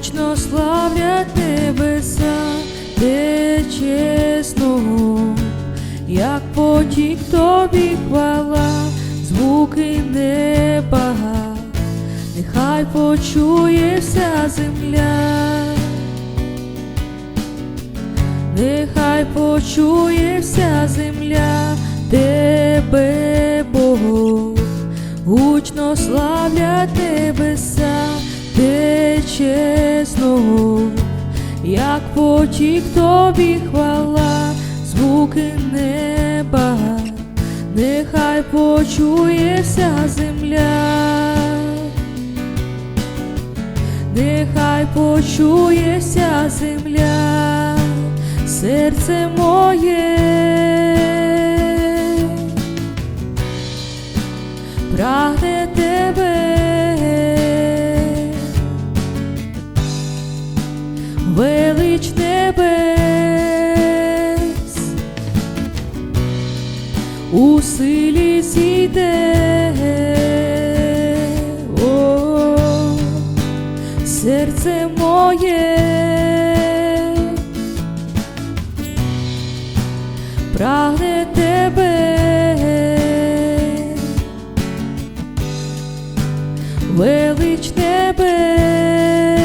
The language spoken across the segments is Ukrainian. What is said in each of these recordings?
гучно славлять небеса, де чесного, як потік тобі хвала, звуки неба, нехай почує вся земля. Нехай почує вся земля тебе, Бог, гучно славлять небеса, де чесного, як потік тобі хвала, звуки неба, нехай почує вся земля. Нехай почує вся земля, серце моє, прагне тебе, велич небес, у силі зійде. Серце моє, прагне тебе, велич небес,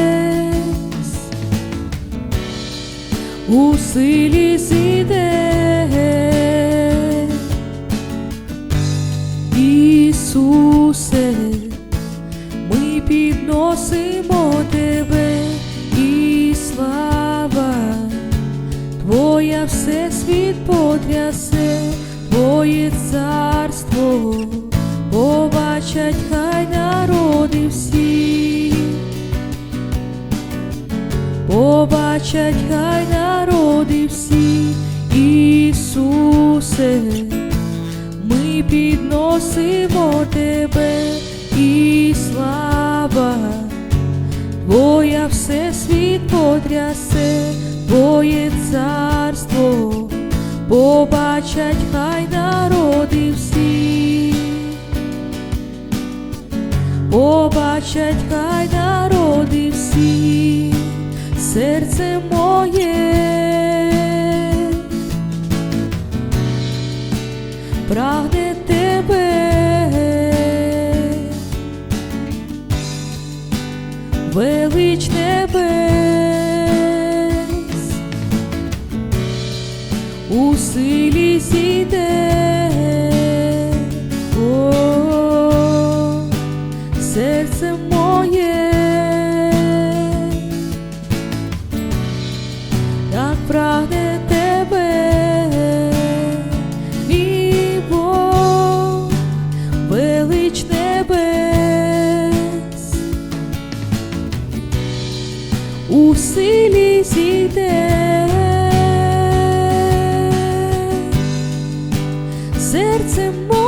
у силі зійде. Ісусе, ми підносимо тебе і слава, Твоя всесвіт потрясе, Твоє царство, побачать хай народи побачать хай народи всі, Ісусе ми підносимо тебе і слава, Твоя всесвіт потрясе, Твоє царство, побачать хай народи всі, побачать хай народи всі, серце моє. прагне тебе, велич небес, у силі зійде, прагне тебе, мій Бог, велич небес, у силі зійде, серце моє.